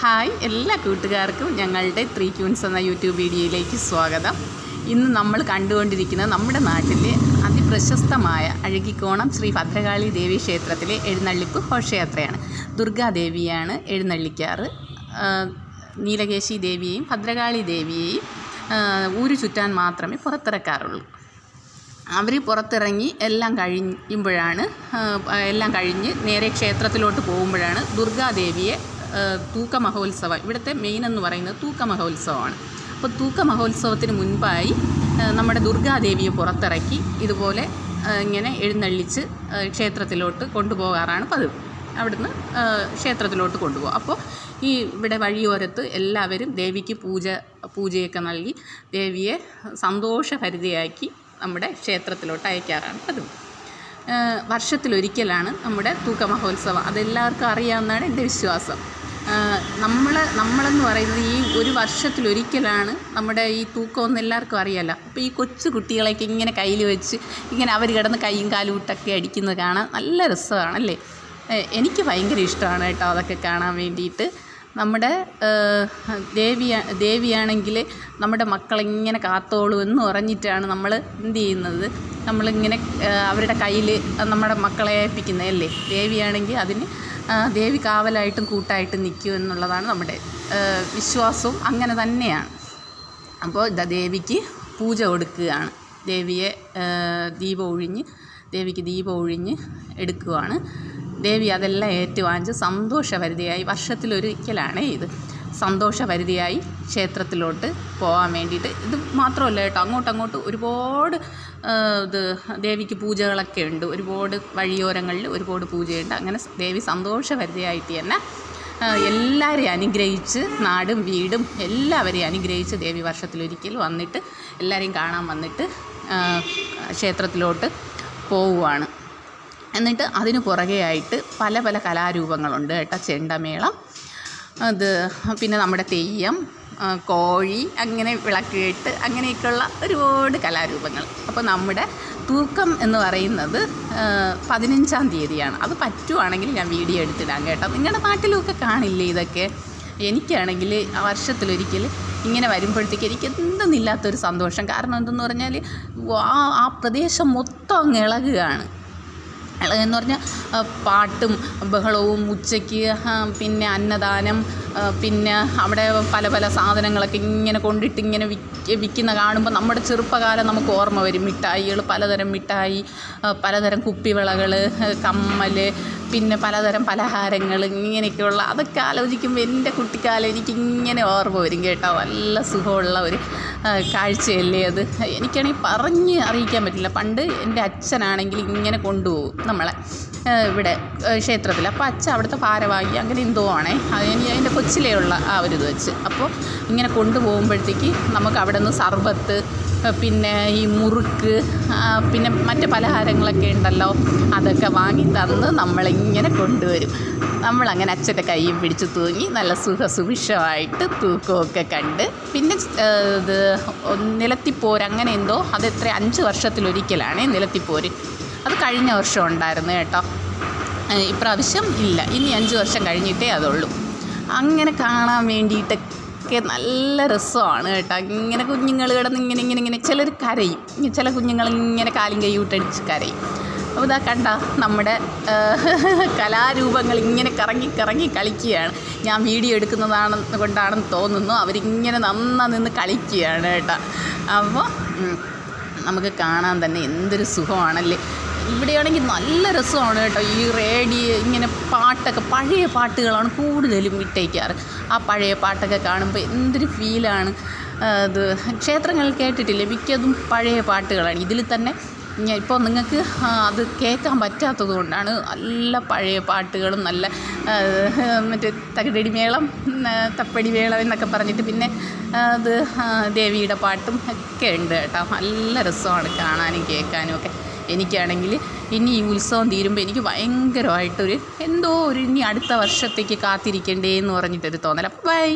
Hi എല്ലാ കൂട്ടുകാർക്കും ഞങ്ങളുടെ ത്രീ ക്യൂൻസ് എന്ന യൂട്യൂബ് വീഡിയോയിലേക്ക് സ്വാഗതം. ഇന്ന് നമ്മൾ കണ്ടുകൊണ്ടിരിക്കുന്നത് നമ്മുടെ നാട്ടിലെ അതിപ്രശസ്തമായ അഴുകിക്കോണം ശ്രീ ഭദ്രകാളി ദേവി ക്ഷേത്രത്തിലെ എഴുന്നള്ളിപ്പ് ഘോഷയാത്രയാണ്. ദുർഗാദേവിയാണ് എഴുന്നള്ളിക്കാറ്. നീലകേശി ദേവിയെയും ഭദ്രകാളി ദേവിയെയും ഊരു ചുറ്റാൻ മാത്രമേ പുറത്തിറക്കാറുള്ളൂ. അവർ പുറത്തിറങ്ങി എല്ലാം കഴിയുമ്പോഴാണ് എല്ലാം കഴിഞ്ഞ് നേരെ ക്ഷേത്രത്തിലോട്ട് പോകുമ്പോഴാണ് ദുർഗാദേവിയെ തൂക്ക മഹോത്സവം. ഇവിടുത്തെ മെയിൻ എന്ന് പറയുന്നത് തൂക്ക മഹോത്സവമാണ്. അപ്പോൾ തൂക്ക മഹോത്സവത്തിന് മുൻപായി നമ്മുടെ ദുർഗാദേവിയെ പുറത്തിറക്കി ഇതുപോലെ ഇങ്ങനെ എഴുന്നള്ളിച്ച് ക്ഷേത്രത്തിലോട്ട് കൊണ്ടുപോകാറാണ് പതിവ്. അവിടുന്ന് ക്ഷേത്രത്തിലോട്ട് കൊണ്ടുപോകും. അപ്പോൾ ഈ ഇവിടെ വഴിയോരത്ത് എല്ലാവരും ദേവിക്ക് പൂജ പൂജയൊക്കെ നൽകി ദേവിയെ സന്തോഷഭരിതയാക്കി നമ്മുടെ ക്ഷേത്രത്തിലോട്ട് അയക്കാറാണ് പതിവ്. വർഷത്തിലൊരിക്കലാണ് നമ്മുടെ തൂക്ക മഹോത്സവം. അതെല്ലാവർക്കും അറിയാവുന്നതാണ് എന്റെ വിശ്വാസം. നമ്മൾ നമ്മളെന്ന് പറയുന്നത് ഈ ഒരു വർഷത്തിലൊരിക്കലാണ് നമ്മുടെ ഈ തൂക്കം എന്ന് എല്ലാവർക്കും അറിയാമല്ലോ അപ്പോൾ ഈ കൊച്ചു കുട്ടികളെയൊക്കെ ഇങ്ങനെ കയ്യിൽ വെച്ച് ഇങ്ങനെ അവർ കിടന്ന് കൈയും കാലും ഇട്ടൊക്കെ അടിക്കുന്നത് കാണാൻ നല്ല രസമാണല്ലേ എനിക്ക് ഭയങ്കര ഇഷ്ടമാണ് കേട്ടോ അതൊക്കെ കാണാൻ വേണ്ടിയിട്ട്. നമ്മുടെ ദേവി ദേവിയാണെങ്കിൽ നമ്മുടെ മക്കളിങ്ങനെ കാത്തോളൂ എന്ന് പറഞ്ഞിട്ടാണ് നമ്മൾ എന്ത് ചെയ്യുന്നത്. നമ്മളിങ്ങനെ അവരുടെ കയ്യിൽ നമ്മുടെ മക്കളെ ഏൽപ്പിക്കുന്നത് അല്ലേ? ദേവിയാണെങ്കിൽ അതിന് ദേവി കാവലായിട്ടും കൂട്ടായിട്ടും നിൽക്കും എന്നുള്ളതാണ് നമ്മുടെ വിശ്വാസവും അങ്ങനെ തന്നെയാണ്. അപ്പോൾ ഇതാ ദേവിക്ക് പൂജ കൊടുക്കുകയാണ്. ദേവിയെ ദീപം ഒഴിഞ്ഞ് ദേവിക്ക് ദീപം ഒഴിഞ്ഞ് എടുക്കുകയാണ് ദേവി അതെല്ലാം ഏറ്റുവാങ്ങിച്ച് സന്തോഷഭരിതയായി വർഷത്തിലൊരിക്കലാണ് ഇത്. സന്തോഷഭരിതയായി ക്ഷേത്രത്തിലോട്ട് പോകാൻ വേണ്ടിയിട്ട്. ഇത് മാത്രമല്ല കേട്ടോ അങ്ങോട്ടും അങ്ങോട്ടും ഒരുപാട് ഇത് ദേവിക്ക് പൂജകളൊക്കെ ഉണ്ട്. ഒരുപാട് വഴിയോരങ്ങളിൽ ഒരുപാട് പൂജയുണ്ട്. അങ്ങനെ ദേവി സന്തോഷഭരിതയായിട്ട് തന്നെ എല്ലാവരെയും അനുഗ്രഹിച്ച് നാടും വീടും എല്ലാവരെയും അനുഗ്രഹിച്ച് ദേവി വർഷത്തിലൊരിക്കൽ വന്നിട്ട് എല്ലാവരെയും കാണാൻ വന്നിട്ട് ക്ഷേത്രത്തിലോട്ട് പോവുകയാണ് എന്നിട്ട് അതിന് പുറകെയായിട്ട് പല പല കലാരൂപങ്ങളുണ്ട് കേട്ടോ. ചെണ്ടമേളം അത് പിന്നെ നമ്മുടെ തെയ്യം കോഴി അങ്ങനെ വിളക്കിട്ട് കെട്ട് അങ്ങനെയൊക്കെയുള്ള ഒരുപാട് കലാരൂപങ്ങൾ. അപ്പോൾ നമ്മുടെ തൂക്കം എന്ന് പറയുന്നത് പതിനഞ്ചാം തീയതിയാണ്. അത് പറ്റുവാണെങ്കിൽ ഞാൻ വീഡിയോ എടുത്തിടാം കേട്ടോ. നിങ്ങളുടെ നാട്ടിലുമൊക്കെ കാണില്ലേ ഇതൊക്കെ? എനിക്കാണെങ്കിൽ വർഷത്തിലൊരിക്കൽ ഇങ്ങനെ വരുമ്പോഴത്തേക്ക് എനിക്ക് എന്തെന്നില്ലാത്തൊരു സന്തോഷം. കാരണം എന്തെന്ന് പറഞ്ഞാൽ ആ ആ പ്രദേശം മൊത്തം അങ്ങ് ഇളകുകയാണ്. എന്ന് പറഞ്ഞാൽ പാട്ടും ബഹളവും ഉച്ചയ്ക്ക് പിന്നെ അന്നദാനം പിന്നെ അവിടെ പല പല സാധനങ്ങളൊക്കെ ഇങ്ങനെ കൊണ്ടിട്ട് ഇങ്ങനെ വിൽക്ക വിൽക്കുന്ന കാണുമ്പോൾ നമ്മുടെ ചെറുപ്പകാലം നമുക്ക് ഓർമ്മ വരും. മിഠായികൾ പലതരം മിഠായി പലതരം കുപ്പിവിളകൾ കമ്മൽ പിന്നെ പലതരം പലഹാരങ്ങൾ ഇങ്ങനെയൊക്കെയുള്ള അതൊക്കെ ആലോചിക്കുമ്പോൾ എന്റെ കുട്ടിക്കാലം എനിക്കിങ്ങനെ ഓർമ്മ വരും കേട്ടോ. നല്ല സുഖമുള്ള ഒരു കാഴ്ചയല്ലേ അത്. എനിക്കാണെങ്കിൽ പറഞ്ഞ് അറിയിക്കാൻ പറ്റില്ല. പണ്ട് എന്റെ അച്ഛനാണെങ്കിൽ ഇങ്ങനെ കൊണ്ടുപോകും നമ്മളെ ഇവിടെ ക്ഷേത്രത്തിൽ. അപ്പോൾ അച്ഛൻ അവിടുത്തെ ഭാരവാഹി അങ്ങനെ എന്തോ ആണേ. അത് എനിക്ക് അതിന്റെ കൊച്ചിലേ ഉള്ള ആ ഒരു ഇത് വെച്ച്. അപ്പോൾ ഇങ്ങനെ കൊണ്ടുപോകുമ്പോഴത്തേക്ക് നമുക്ക് അവിടെ നിന്ന് സർബത്ത് പിന്നെ ഈ മുറുക്ക് പിന്നെ മറ്റ് പലഹാരങ്ങളൊക്കെ ഉണ്ടല്ലോ അതൊക്കെ വാങ്ങി തന്ന് നമ്മളിങ്ങനെ കൊണ്ടുവരും. നമ്മളങ്ങനെ അച്ഛന്റെ കൈയും പിടിച്ച് തൂങ്ങി നല്ല സുഖ സുഭിക്ഷമായിട്ട് തൂക്കമൊക്കെ കണ്ട് പിന്നെ ഇത് നിലത്തിപ്പോര് അങ്ങനെ എന്തോ അത് എത്ര അഞ്ച് വർഷത്തിലൊരിക്കലാണ് നിലത്തിപ്പോര്. അത് കഴിഞ്ഞ വർഷം ഉണ്ടായിരുന്നു കേട്ടോ. ഇപ്രാവശ്യം ഇല്ല. ഇനി അഞ്ച് വർഷം കഴിഞ്ഞിട്ടേ അതുള്ളൂ. അങ്ങനെ കാണാൻ വേണ്ടിയിട്ടൊക്കെ നല്ല രസമാണ് കേട്ടോ. ഇങ്ങനെ കുഞ്ഞുങ്ങൾ കിടന്ന് ഇങ്ങനെ ഇങ്ങനെ ഇങ്ങനെ ചിലർ കരയും. ചില കുഞ്ഞുങ്ങൾ ഇങ്ങനെ കാലും കൈ വിട്ടടിച്ച് കരയും. അപ്പോൾ ഇതാ കണ്ട നമ്മുടെ കലാരൂപങ്ങൾ ഇങ്ങനെ കറങ്ങി കറങ്ങി കളിക്കുകയാണ്. ഞാൻ വീഡിയോ എടുക്കുന്നതാണെന്ന് കൊണ്ടാണെന്ന് തോന്നുന്നു. അവരിങ്ങനെ നന്നാ നിന്ന് കളിക്കുകയാണ് കേട്ടോ. അപ്പോൾ നമുക്ക് കാണാൻ തന്നെ എന്തൊരു സുഖമാണല്ലേ? ഇവിടെയാണെങ്കിൽ നല്ല രസമാണ് കേട്ടോ. ഈ റേഡിയോ ഇങ്ങനെ പാട്ടൊക്കെ പഴയ പാട്ടുകളാണ് കൂടുതലും ഇട്ടേക്കാറ്. ആ പഴയ പാട്ടൊക്കെ കാണുമ്പോൾ എന്തൊരു ഫീലാണ്. അത് ക്ഷേത്രങ്ങളിൽ കേട്ടിട്ടില്ലേ? മിക്കതും പഴയ പാട്ടുകളാണ്. ഇതിൽ തന്നെ ഇപ്പോൾ നിങ്ങൾക്ക് അത് കേൾക്കാൻ പറ്റാത്തത് കൊണ്ടാണ് നല്ല പഴയ പാട്ടുകളും നല്ല മറ്റേ തകടടി മേളം തപ്പടി മേളം എന്നൊക്കെ പറഞ്ഞിട്ട് പിന്നെ അത് ദേവിയുടെ പാട്ടും ഒക്കെ ഉണ്ട് കേട്ടോ. നല്ല രസമാണ് കാണാനും കേൾക്കാനും ഒക്കെ. എനിക്കാണെങ്കിൽ ഇനി ഈ ഉത്സവം തീരുമ്പോൾ എനിക്ക് ഭയങ്കരമായിട്ടൊരു എന്തോ ഒരു ഇനി അടുത്ത വർഷത്തേക്ക് കാത്തിരിക്കേണ്ടേ എന്ന് പറഞ്ഞിട്ടൊരു തോന്നൽ അപ്പോൾ ബൈ